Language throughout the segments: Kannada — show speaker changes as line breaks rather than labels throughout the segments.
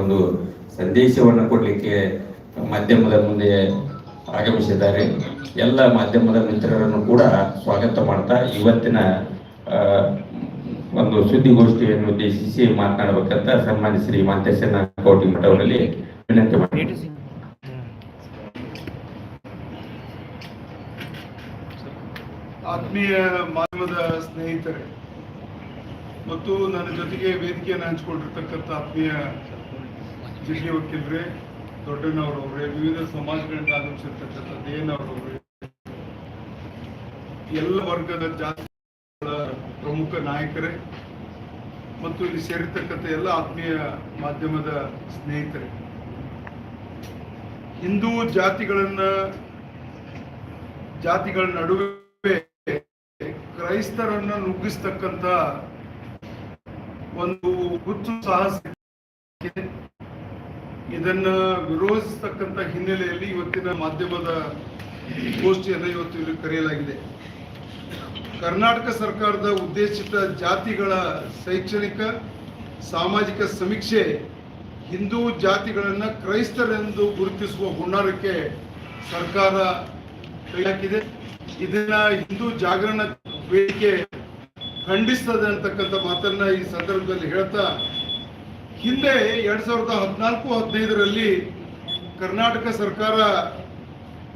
ಒಂದು ಸಂದೇಶವನ್ನು ಕೊಡಲಿಕ್ಕೆ ಮಾಧ್ಯಮದ ಮುಂದೆ ಆಗಮಿಸಿದ್ದಾರೆ. ಎಲ್ಲ ಮಾಧ್ಯಮದ ಮಿತ್ರರನ್ನು ಕೂಡ ಸ್ವಾಗತ ಮಾಡ್ತಾ ಇವತ್ತಿನ ಒಂದು ಸುದ್ದಿಗೋಷ್ಠಿಯನ್ನು ಉದ್ದೇಶಿಸಿ ಮಾತನಾಡಬೇಕಂತ ಸನ್ಮಾನ್ಯ ಶ್ರೀ ಮಾಂತೇಶನ ಕೋಟಿಮಠ ಅವರಲ್ಲಿ ವಿನಂತಿ ಮಾಡಿ
ಆತ್ಮೀಯ ಮಾಧ್ಯಮದ ಸ್ನೇಹಿತರೆ, ಮತ್ತು ನನ್ನ ಜೊತೆಗೆ ವೇದಿಕೆಯನ್ನು ಹಂಚಿಕೊಂಡಿರ್ತಕ್ಕಂಥ ಆತ್ಮೀಯ ಜಿಲ್ಲೆ ವಕೀಲರೇ, ದೊಡ್ಡನವರವರೇ, ವಿವಿಧ ಸಮಾಜಗಳಿಂದ ಆಗಮಿಸಿರ್ತಕ್ಕಂಥ ದೇನವರವರೇ ಎಲ್ಲ ವರ್ಗದ ಜಾತಿಗಳ ಪ್ರಮುಖ ನಾಯಕರೇ ಮತ್ತು ಇಲ್ಲಿ ಸೇರಿರ್ತಕ್ಕಂಥ ಎಲ್ಲ ಆತ್ಮೀಯ ಮಾಧ್ಯಮದ ಸ್ನೇಹಿತರೆ ಹಿಂದೂ ಜಾತಿಗಳನ್ನ, ಜಾತಿಗಳ ನಡುವೆ ಕ್ರೈಸ್ತರನ್ನ ನುಗ್ಗಿಸ್ತಕ್ಕಂಥ ಒಂದು ಹುಚ್ಚು ಸಾಹಸ. ಇದನ್ನ ವಿರೋಧಿಸ್ತಕ್ಕಂಥ ಹಿನ್ನೆಲೆಯಲ್ಲಿ ಇವತ್ತಿನ ಮಾಧ್ಯಮದ ಗೋಷ್ಠಿಯನ್ನು ಇವತ್ತು ಇಲ್ಲಿ ಕರೆಯಲಾಗಿದೆ. ಕರ್ನಾಟಕ ಸರ್ಕಾರದ ಉದ್ದೇಶಿತ ಜಾತಿಗಳ ಶೈಕ್ಷಣಿಕ, ಸಾಮಾಜಿಕ ಸಮೀಕ್ಷೆ, ಹಿಂದೂ ಜಾತಿಗಳನ್ನ ಕ್ರೈಸ್ತರೆಂದು ಗುರುತಿಸುವ ಹುನ್ನಾರಕ್ಕೆ ಸರ್ಕಾರ ಕೈ ಹಾಕಿದೆ. ಇದನ್ನ ಹಿಂದೂ ಜಾಗರಣ ವೇದಿಕೆ ಖಂಡಿಸ್ತದೆ ಅಂತಕ್ಕಂಥ ಮಾತನ್ನ ಈ ಸಂದರ್ಭದಲ್ಲಿ ಹೇಳ್ತಾ ಹಿಂದೆ ಎರಡ್ ಸಾವಿರದ ಹದಿನಾಲ್ಕು, ಹದಿನೈದರಲ್ಲಿ ಕರ್ನಾಟಕ ಸರ್ಕಾರ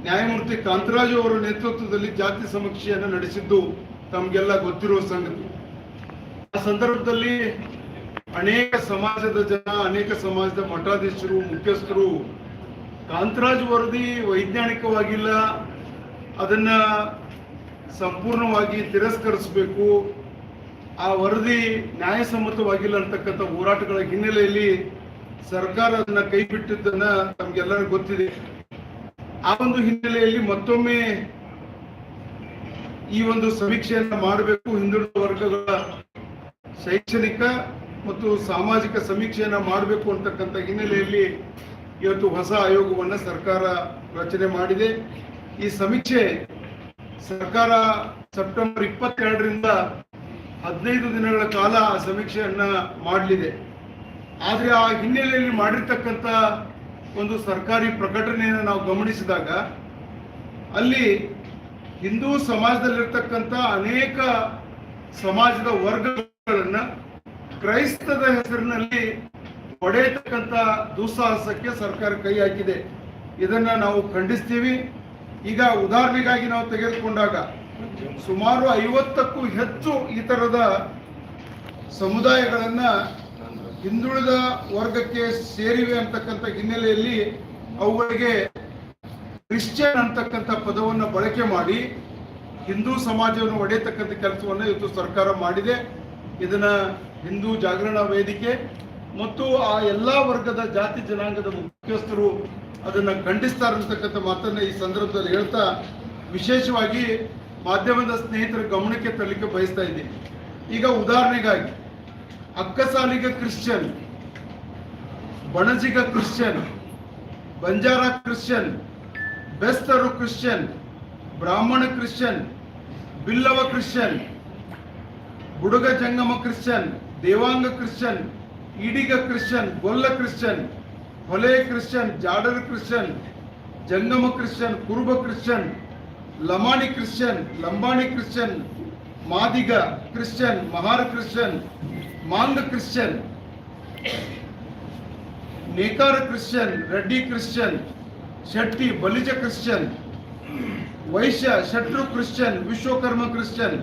ನ್ಯಾಯಮೂರ್ತಿ ಕಾಂತರಾಜು ಅವರ ನೇತೃತ್ವದಲ್ಲಿ ಜಾತಿ ಸಮೀಕ್ಷೆಯನ್ನು ನಡೆಸಿದ್ದು ತಮಗೆಲ್ಲ ಗೊತ್ತಿರುವ ಸಂಗತಿ. ಆ ಸಂದರ್ಭದಲ್ಲಿ ಅನೇಕ ಸಮಾಜದ ಜನ, ಅನೇಕ ಸಮಾಜದ ಮಠಾಧೀಶರು, ಮುಖ್ಯಸ್ಥರು, ಕಾಂತರಾಜ್ ವರದಿ ವೈಜ್ಞಾನಿಕವಾಗಿಲ್ಲ, ಅದನ್ನ ಸಂಪೂರ್ಣವಾಗಿ ತಿರಸ್ಕರಿಸಬೇಕು ಆ ವರದಿ ನ್ಯಾಯಸಮ್ಮತವಾಗಿಲ್ಲ ಅಂತಕ್ಕಂಥ ಹೋರಾಟಗಳ ಹಿನ್ನೆಲೆಯಲ್ಲಿ ಸರ್ಕಾರ ಅದನ್ನ ಕೈ ಬಿಟ್ಟಿದ್ದನ್ನ ನಮ್ಗೆಲ್ಲರೂ ಗೊತ್ತಿದೆ. ಆ ಒಂದು ಹಿನ್ನೆಲೆಯಲ್ಲಿ ಮತ್ತೊಮ್ಮೆ ಈ ಒಂದು ಸಮೀಕ್ಷೆಯನ್ನ ಮಾಡಬೇಕು. ಹಿಂದುಳಿದ ವರ್ಗಗಳ ಶೈಕ್ಷಣಿಕ ಮತ್ತು ಸಾಮಾಜಿಕ ಸಮೀಕ್ಷೆಯನ್ನ ಮಾಡಬೇಕು ಅಂತಕ್ಕಂಥ ಹಿನ್ನೆಲೆಯಲ್ಲಿ ಇವತ್ತು ಹೊಸ ಆಯೋಗವನ್ನ ಸರ್ಕಾರ ರಚನೆ ಮಾಡಿದೆ. ಈ ಸಮೀಕ್ಷೆ ಸರ್ಕಾರ ಸೆಪ್ಟೆಂಬರ್ ಇಪ್ಪತ್ತೆರಡರಿಂದ ಹದಿನೈದು ದಿನಗಳ ಕಾಲ ಆ ಸಮೀಕ್ಷೆಯನ್ನು ಮಾಡಲಿದೆ. ಆದರೆ ಆ ಹಿನ್ನೆಲೆಯಲ್ಲಿ ಮಾಡಿರ್ತಕ್ಕಂಥ ಒಂದು ಸರ್ಕಾರಿ ಪ್ರಕಟಣೆಯನ್ನು ನಾವು ಗಮನಿಸಿದಾಗ ಅಲ್ಲಿ ಹಿಂದೂ ಸಮಾಜದಲ್ಲಿರ್ತಕ್ಕಂಥ ಅನೇಕ ಸಮಾಜದ ವರ್ಗಗಳನ್ನು ಕ್ರೈಸ್ತದ ಹೆಸರಿನಲ್ಲಿ ಹೊಡೆಯತಕ್ಕಂಥ ದುಸ್ಸಾಹಸಕ್ಕೆ ಸರ್ಕಾರ ಕೈ ಹಾಕಿದೆ. ಇದನ್ನ ನಾವು ಖಂಡಿಸ್ತೀವಿ. ಈಗ ಉದಾಹರಣೆಗಾಗಿ ನಾವು ತೆಗೆದುಕೊಂಡಾಗ ಸುಮಾರು ಐವತ್ತಕ್ಕೂ ಹೆಚ್ಚು ಈ ತರದ ಸಮುದಾಯಗಳನ್ನ ಹಿಂದುಳಿದ ವರ್ಗಕ್ಕೆ ಸೇರಿವೆ ಅಂತಕ್ಕಂಥ ಹಿನ್ನೆಲೆಯಲ್ಲಿ ಅವುಗಳಿಗೆ ಕ್ರಿಶ್ಚಿಯನ್ ಅಂತಕ್ಕಂಥ ಪದವನ್ನು ಬಳಕೆ ಮಾಡಿ ಹಿಂದೂ ಸಮಾಜವನ್ನು ಒಡೆಯತಕ್ಕಂಥ ಕೆಲಸವನ್ನು ಇವತ್ತು ಸರ್ಕಾರ ಮಾಡಿದೆ. ಇದನ್ನ ಹಿಂದೂ ಜಾಗರಣ ವೇದಿಕೆ ಮತ್ತು ಆ ಎಲ್ಲಾ ವರ್ಗದ ಜಾತಿ ಜನಾಂಗದ ಮುಖ್ಯಸ್ಥರು ಅದನ್ನ ಖಂಡಿಸ್ತಾರಂತಕ್ಕಂಥ ಮಾತನ್ನ ಈ ಸಂದರ್ಭದಲ್ಲಿ ಹೇಳ್ತಾ ವಿಶೇಷವಾಗಿ ಮಾಧ್ಯಮದ ಸ್ನೇಹಿತರ ಗಮನಕ್ಕೆ ತರಲಿಕ್ಕೆ ಬಯಸ್ತಾ ಇದ್ದೀನಿ. ಈಗ ಉದಾಹರಣೆಗಾಗಿ, Akkasaliga Christian, Banajiga Christian, Banjara Christian, Bestharu Christian, Brahmana Christian, Billava Christian, Buduga Jangama Christian, Devanga Christian, Ediga Christian, Golla Christian, Hole Christian, Jadar Christian, Jangama Christian, Kuruba Christian Lamani Christian, Lambani Christian, Madiga Christian, Mahar Christian, Mang Christian, Nekara Christian, Reddy Christian, Shetty Balija Christian, Vaishya ಶಟ್ರು Christian, Vishwakarma Christian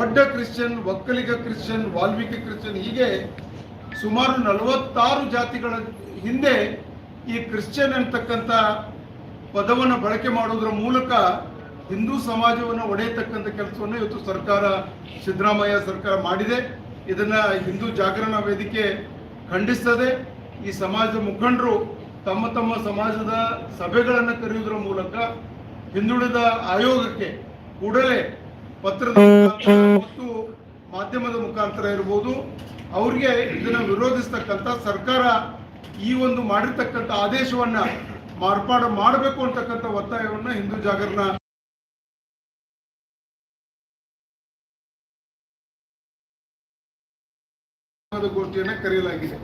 Odda Christian, Okkaliga Christian, Valmiki Christian ಹೀಗೆ ಸುಮಾರು ನಲವತ್ತಾರು ಜಾತಿಗಳ ಹಿಂದೆ ಈ ಕ್ರಿಶ್ಚಿಯನ್ ಅಂತಕ್ಕಂಥ ಪದವನ್ನು ಬಳಕೆ ಮಾಡುವುದರ ಮೂಲಕ ಹಿಂದೂ ಸಮಾಜವನ್ನು ಒಡೆಯತಕ್ಕಂಥ ಕೆಲಸವನ್ನು ಇವತ್ತು ಸರ್ಕಾರ, ಸಿದ್ದರಾಮಯ್ಯ ಸರ್ಕಾರ ಮಾಡಿದೆ. ಇದನ್ನ ಹಿಂದೂ ಜಾಗರಣ ವೇದಿಕೆ ಖಂಡಿಸ್ತದೆ. ಈ ಸಮಾಜದ ಮುಖಂಡರು ತಮ್ಮ ತಮ್ಮ ಸಮಾಜದ ಸಭೆಗಳನ್ನು ಕರೆಯುವುದರ ಮೂಲಕ ಹಿಂದುಳಿದ ಆಯೋಗಕ್ಕೆ ಕೂಡಲೇ ಪತ್ರದ ಮತ್ತು ಮಾಧ್ಯಮದ ಮುಖಾಂತರ ಇರ್ಬೋದು, ಅವ್ರಿಗೆ ಇದನ್ನ ವಿರೋಧಿಸ್ತಕ್ಕಂಥ ಸರ್ಕಾರ ಈ ಒಂದು ಮಾಡಿರ್ತಕ್ಕಂಥ ಆದೇಶವನ್ನ ಮಾರ್ಪಾಡು ಮಾಡಬೇಕು ಅಂತಕ್ಕಂಥ ಒತ್ತಾಯವನ್ನ ಹಿಂದೂ ಜಾಗರಣ ಗೋಷ್ಠಿಯನ್ನ ಕರೆಯಲಾಗಿದೆ.